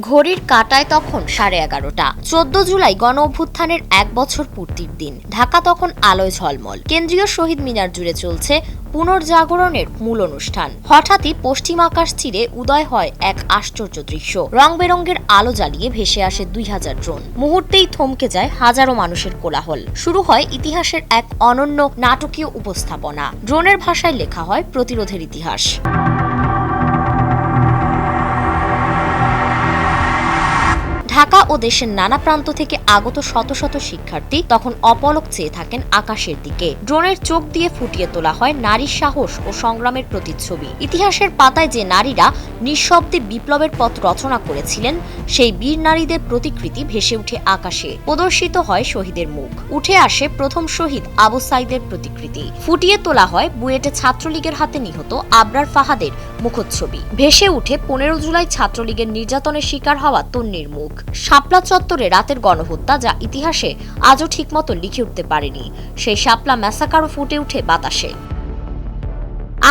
ঘড়ির কাটায় তখন সাড়ে এগারোটা। চোদ্দ জুলাই গণ অভ্যুত্থানের এক বছর পূর্তির দিন। ঢাকা তখন আলোয় ঝলমল। কেন্দ্রীয় শহীদ মিনার জুড়ে চলছে পুনর্জাগরণের মূল অনুষ্ঠান। হঠাৎই পশ্চিম আকাশ চিরে উদয় হয় এক আশ্চর্য দৃশ্য। রং বেরঙ্গের আলো জ্বালিয়ে ভেসে আসে দুই হাজার ড্রোন। মুহূর্তেই থমকে যায় হাজারো মানুষের কোলাহল। শুরু হয় ইতিহাসের এক অনন্য নাটকীয় উপস্থাপনা। ড্রোনের ভাষায় লেখা হয় প্রতিরোধের ইতিহাস। ঢাকা ও দেশের নানা প্রান্ত থেকে আগত শত শত শিক্ষার্থী তখন অপলক চেয়ে থাকেন আকাশের দিকে। ড্রোনের চোখ দিয়ে ফুটিয়ে তোলা হয় নারীর সাহস ও সংগ্রামের প্রতিচ্ছবি। ইতিহাসের পাতায় যে নারীরা নিঃশব্দে বিপ্লবের পথ রচনা করেছিলেন, সেই বীর নারীদের প্রতিকৃতি ভেসে উঠে আকাশে, প্রদর্শিত হয় শহীদের মুখ। উঠে আসে প্রথম শহীদ আবু সাইদের প্রতিকৃতি। ফুটিয়ে তোলা হয় বুয়েটে ছাত্রলীগের হাতে নিহত আবরার ফাহাদের মুখচ্ছবি। ভেসে উঠে পনেরো জুলাই ছাত্রলীগের নির্যাতনের শিকার হওয়া তন্নির মুখ। শাপলা চত্বরে রাতের গণহত্যা যা ইতিহাসে আজও ঠিকমতো লিখে উঠতে পারেনি। সেই শাপলা ম্যাসাকারও ফুটে উঠে বাতাসে।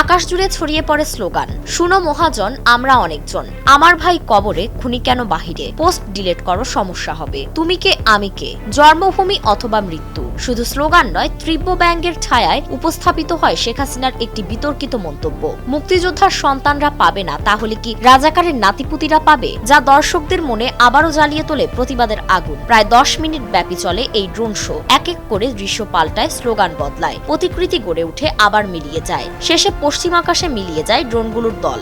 আকাশ জুড়ে ছড়িয়ে পড়ে স্লোগান, শুনো মহাজন, আমরা অনেকজন। আমার ভাই কবরে, খুনি কেন বাহিরে? পোস্ট ডিলিট করো, সমস্যা হবে। তুমি কে, আমি কে? জন্মভূমি অথবা মৃত্যু? শুধু স্লোগান নয়, তীব্র ব্যাঙ্গের ছায়ায় উপস্থাপিত হয় শেখ হাসিনার একটি বিতর্কিত মন্তব্য। মুক্তিযোদ্ধার সন্তানরা পাবে না, তাহলে কি রাজাকারের নাতিপুতিরা পাবে? যা দর্শকদের মনে আবারও জ্বালিয়ে তোলে প্রতিবাদের আগুন। প্রায় দশ মিনিট ব্যাপী চলে এই ড্রোন শো। এক এক করে দৃশ্য পাল্টায়, স্লোগান বদলায়। প্রতিকৃতি গড়ে উঠে আবার মিলিয়ে যায়। শেষে পশ্চিম আকাশে মিলিয়ে যায় ড্রোনগুলোর দল।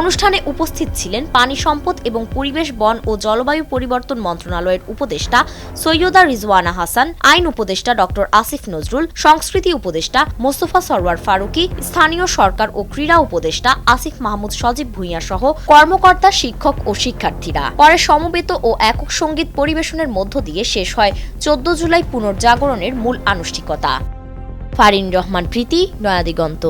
অনুষ্ঠানে উপস্থিত ছিলেন পানি সম্পদ এবং পরিবেশ, বন ও জলবায়ু পরিবর্তন মন্ত্রণালয়ের উপদেষ্টা সৈয়দা রিজওয়ানা হাসান, আইন উপদেষ্টা ডক্টর আসিফ নজরুল, সংস্কৃতি উপদেষ্টা মোস্তফা সরওয়ার ফারুকি, স্থানীয় সরকার ও ক্রীড়া উপদেষ্টা আসিফ মাহমুদ সজীব ভূঁইয়া সহ কর্মকর্তা, শিক্ষক ও শিক্ষার্থীরা। পরে সমবেত ও একক সংগীত পরিবেশনের মধ্য দিয়ে শেষ হয় চোদ্দ জুলাই পুনর্জাগরণের মূল আনুষ্ঠানিকতা। ফারিন রহমান প্রীতি নয়াদিগন্ত